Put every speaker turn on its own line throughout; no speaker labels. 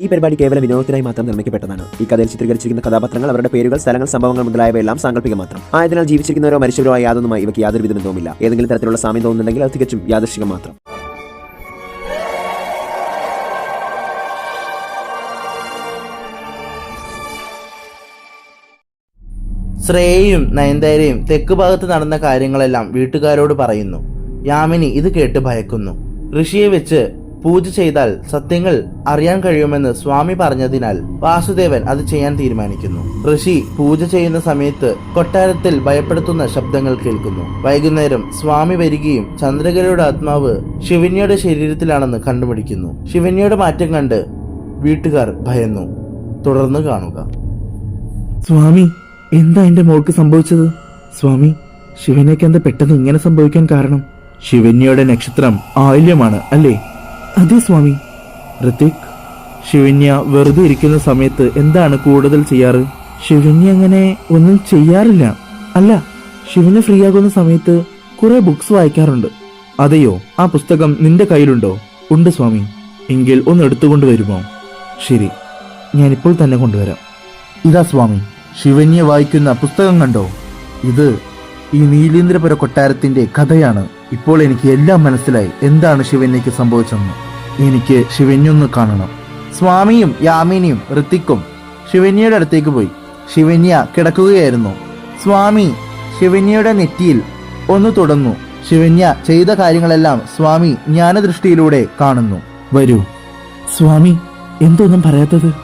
ഈ പരിപാടി കേവലം വിനോദത്തിനായി മാത്രം നിർമ്മിക്കപ്പെട്ടതാണ്. ഈ കഥയിൽ ചിത്രീകരിച്ചിരിക്കുന്ന കഥാപാത്രങ്ങൾ അവരുടെ പേരുകൾ സ്ഥലങ്ങൾ സംഭവങ്ങൾ മുതലായവയെല്ലാം സാങ്കല്പിക മാത്രം. ആയതിനാൽ ജീവിച്ചിരിക്കുന്നവരോ മരിച്ചവരോ യാതൊന്നുമായി ഇവയ്ക്ക് യാതൊരു വിധ ബന്ധവുമില്ല. ഏതെങ്കിലും തരത്തിലുള്ള സാമ്യം തോന്നുന്നുണ്ടെങ്കിൽ അത് തികച്ചും യാദൃശികം മാത്രം.
ശ്രേയയും നയൻതാരയും തെക്ക് ഭാഗത്ത് നടന്ന കാര്യങ്ങളെല്ലാം വീട്ടുകാരോട് പറയുന്നു. യാമിനി ഇത് കേട്ട് ഭയക്കുന്നു. ഋഷിയെ വെച്ച് പൂജ ചെയ്താൽ സത്യങ്ങൾ അറിയാൻ കഴിയുമെന്ന് സ്വാമി പറഞ്ഞതിനാൽ വാസുദേവൻ അത് ചെയ്യാൻ തീരുമാനിക്കുന്നു. ഋഷി പൂജ ചെയ്യുന്ന സമയത്ത് കൊട്ടാരത്തിൽ ഭയപ്പെടുത്തുന്ന ശബ്ദങ്ങൾ കേൾക്കുന്നു. വൈകുന്നേരം സ്വാമി വരികയും ചന്ദ്രകലയുടെ ആത്മാവ് ശിവന്യയുടെ ശരീരത്തിലാണെന്ന് കണ്ടുപിടിക്കുന്നു. ശിവന്യയുടെ മാറ്റം കണ്ട് വീട്ടുകാർ ഭയന്നു. തുടർന്ന് കാണുക.
സ്വാമി എന്താ എന്റെ മോൾക്ക് സംഭവിച്ചത്? സ്വാമി ശിവനേക്ക് എന്താ പെട്ടെന്ന് ഇങ്ങനെ സംഭവിക്കാൻ കാരണം? ശിവന്യയുടെ നക്ഷത്രം ആയില്യമാണ് അല്ലേ? അതെ സ്വാമി. ഋതിക് ശിവന്യ വെറുതെ ഇരിക്കുന്ന സമയത്ത് എന്താണ് കൂടുതൽ ചെയ്യാറ്? ശിവന്യ അങ്ങനെ ഒന്നും ചെയ്യാറില്ല. അല്ല ശിവന് ഫ്രീ ആകുന്ന സമയത്ത് കുറെ ബുക്സ് വായിക്കാറുണ്ട്. അതെയോ? ആ പുസ്തകം നിന്റെ കയ്യിലുണ്ടോ? ഉണ്ട് സ്വാമി. എങ്കിൽ ഒന്ന് എടുത്തുകൊണ്ട് വരുമോ? ശരി ഞാനിപ്പോൾ തന്നെ കൊണ്ടുവരാം. ഇതാ സ്വാമി ശിവന്യ വായിക്കുന്ന പുസ്തകം കണ്ടോ? ഇത് ഈ നീലേന്ദ്രപുര കൊട്ടാരത്തിന്റെ കഥയാണ്. ഇപ്പോൾ എനിക്ക് എല്ലാം മനസ്സിലായി. എന്താണ് ശിവന്യക്ക് സംഭവിച്ചെന്ന് എനിക്ക് ശിവന്യൊന്ന് കാണണം. സ്വാമിയും യാമിനിയും ഋത്തിക്കും ശിവന്യയുടെ അടുത്തേക്ക് പോയി. ശിവന്യ കിടക്കുകയായിരുന്നു. സ്വാമി ശിവന്യയുടെ നെറ്റിയിൽ ഒന്ന് തുടർന്നു. ശിവന്യ ചെയ്ത കാര്യങ്ങളെല്ലാം സ്വാമി ജ്ഞാനദൃഷ്ടിയിലൂടെ കാണുന്നു. വരൂ. സ്വാമി എന്തൊന്നും പറയാത്തത്?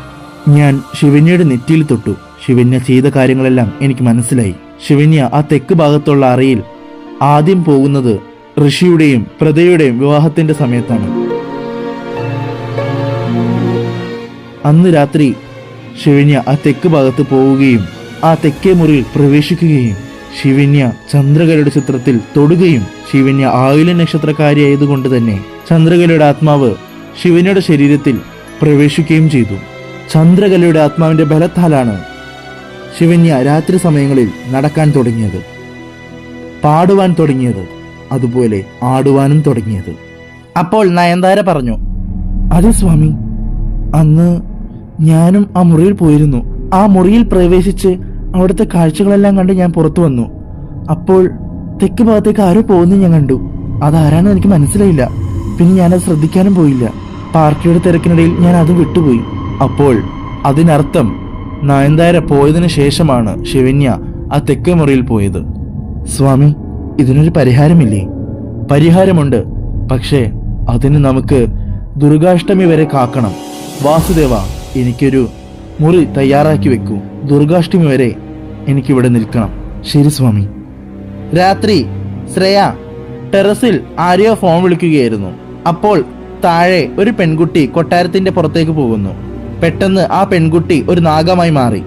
ഞാൻ ശിവന്യയുടെ നെറ്റിയിൽ തൊട്ടു. ശിവന്യ ചെയ്ത കാര്യങ്ങളെല്ലാം എനിക്ക് മനസ്സിലായി. ശിവന്യ ആ തെക്ക് ഭാഗത്തുള്ള അറയിൽ ആദ്യം പോകുന്നത് ഋഷിയുടെയും പ്രതയുടെയും വിവാഹത്തിന്റെ സമയത്താണ്. അന്ന് രാത്രി ശിവന്യ ആ തെക്ക് ഭാഗത്ത് പോവുകയും ആ തെക്കേ മുറിയിൽ പ്രവേശിക്കുകയും ശിവന്യ ചന്ദ്രകലയുടെ ചിത്രത്തിൽ തൊടുകയും ശിവന്യ ആയുല നക്ഷത്രക്കാരിയായതുകൊണ്ട് തന്നെ ചന്ദ്രകലയുടെ ആത്മാവ് ശിവന്യയുടെ ശരീരത്തിൽ പ്രവേശിക്കുകയും ചെയ്തു. ചന്ദ്രകലയുടെ ആത്മാവിന്റെ ബലത്താലാണ് ശിവന്യ രാത്രി സമയങ്ങളിൽ നടക്കാൻ തുടങ്ങിയത് പാടുവാൻ തുടങ്ങിയത് അതുപോലെ ആടുവാനും തുടങ്ങിയത്. അപ്പോൾ നയന്താര പറഞ്ഞു അതെ സ്വാമി അന്ന് ഞാനും ആ മുറിയിൽ പോയിരുന്നു. ആ മുറിയിൽ പ്രവേശിച്ച് അവിടുത്തെ കാഴ്ചകളെല്ലാം കണ്ട് ഞാൻ പുറത്തു വന്നു. അപ്പോൾ തെക്ക് ഭാഗത്തേക്ക് ആരോ പോകുന്നത് ഞാൻ കണ്ടു. അതാരാണെന്ന് എനിക്ക് മനസ്സിലായില്ല. പിന്നെ ഞാനത് ശ്രദ്ധിക്കാനും പോയില്ല. പാർട്ടിയുടെ തിരക്കിനിടയിൽ ഞാൻ അത് വിട്ടുപോയി. അപ്പോൾ അതിനർത്ഥം നയൻതാര പോയതിനു ശേഷമാണ് ശിവന്യ ആ തെക്ക് മുറിയിൽ പോയത്. സ്വാമി ഇതിനൊരു പരിഹാരമില്ലേ? പരിഹാരമുണ്ട്. പക്ഷേ അതിന് നമുക്ക് ദുർഗാഷ്ടമി വരെ കാക്കണം. വാസുദേവ എനിക്കൊരു മുറി തയ്യാറാക്കി വെക്കൂ. ദുർഗാഷ്ടമി വരെ എനിക്കിവിടെ നിൽക്കണം. ശരി സ്വാമി. രാത്രി ശ്രേയ ടെറസിൽ ആരെയോ ഫോൺ വിളിക്കുകയായിരുന്നു. അപ്പോൾ താഴെ ഒരു പെൺകുട്ടി കൊട്ടാരത്തിന്റെ പുറത്തേക്ക് പോകുന്നു. പെട്ടെന്ന് ആ പെൺകുട്ടി ഒരു നാഗമായി മാറി.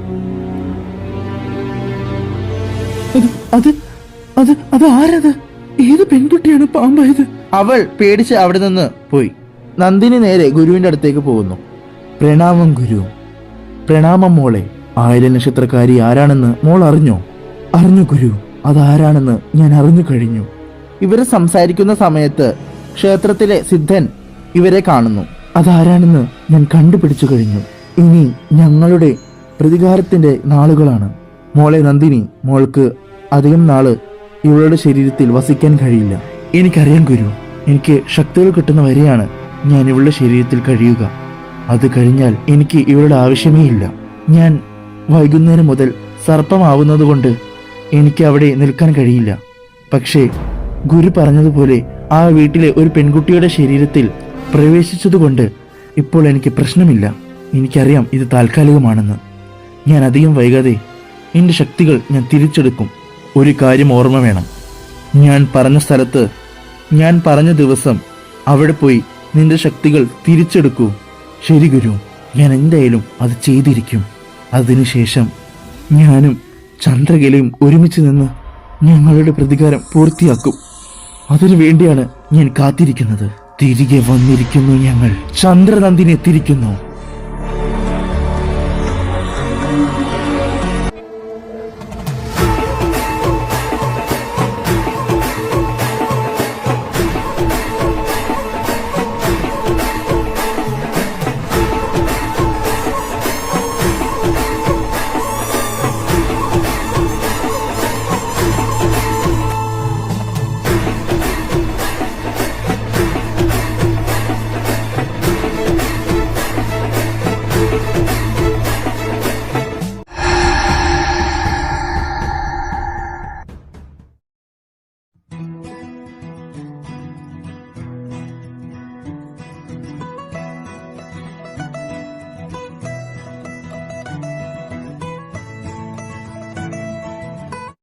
അത് അത് അത് ആരത്? ഏത് പെൺകുട്ടിയാണ് പാമ്പായത്? അവൾ പേടിച്ച് അവിടെ നിന്ന് പോയി. നന്ദിനി നേരെ ഗുരുവിന്റെ അടുത്തേക്ക് പോകുന്നു. പ്രണാമം ഗുരു. പ്രണാമം മോളെ. ആയിര നക്ഷത്രക്കാരി ആരാണെന്ന് മോൾ അറിഞ്ഞോ? അറിഞ്ഞു ഗുരു. അതാരാണെന്ന് ഞാൻ അറിഞ്ഞു കഴിഞ്ഞു. ഇവർ സംസാരിക്കുന്ന സമയത്ത് ക്ഷേത്രത്തിലെ സിദ്ധൻ ഇവരെ കാണുന്നു. അതാരാണെന്ന് ഞാൻ കണ്ടുപിടിച്ചു കഴിഞ്ഞു. ഇനി ഞങ്ങളുടെ പ്രതികാരത്തിന്റെ നാളുകളാണ്. മോളെ നന്ദിനി മോൾക്ക് അധികം നാൾ ഇവളുടെ ശരീരത്തിൽ വസിക്കാൻ കഴിയില്ല. എനിക്കറിയാം ഗുരു. എനിക്ക് ശക്തികൾ കിട്ടുന്ന വരെയാണ് ഞാൻ ഇവളുടെ ശരീരത്തിൽ കഴിയുക. അത് കഴിഞ്ഞാൽ എനിക്ക് ഇവളുടെ ആവശ്യമേ ഇല്ല. ഞാൻ വൈകുന്നേരം മുതൽ സർപ്പമാവുന്നതുകൊണ്ട് എനിക്ക് അവിടെ നിൽക്കാൻ കഴിയില്ല. പക്ഷേ ഗുരു പറഞ്ഞതുപോലെ ആ വീട്ടിലെ ഒരു പെൺകുട്ടിയുടെ ശരീരത്തിൽ പ്രവേശിച്ചതുകൊണ്ട് ഇപ്പോൾ എനിക്ക് പ്രശ്നമില്ല. എനിക്കറിയാം ഇത് താൽക്കാലികമാണെന്ന്. ഞാൻ അധികം വൈകാതെ എന്റെ ശക്തികൾ ഞാൻ തിരിച്ചെടുക്കും. ഒരു കാര്യം ഓർമ്മ വേണം. ഞാൻ പറഞ്ഞ സ്ഥലത്ത് ഞാൻ പറഞ്ഞ ദിവസം അവിടെ പോയി നിന്റെ ശക്തികൾ തിരിച്ചെടുക്കൂ. ശരി ഗുരു ഞാൻ എന്തായാലും അത് ചെയ്തിരിക്കും. അതിനുശേഷം ഞാനും ചന്ദ്രകലയും ഒരുമിച്ച് നിന്ന് ഞങ്ങളുടെ പ്രതികാരം പൂർത്തിയാക്കും. അതിനു വേണ്ടിയാണ് ഞാൻ കാത്തിരിക്കുന്നത്. തിരികെ വന്നിരിക്കുന്നു ഞങ്ങൾ. ചന്ദ്രനന്ദിനെ എത്തിയിരിക്കുന്നു.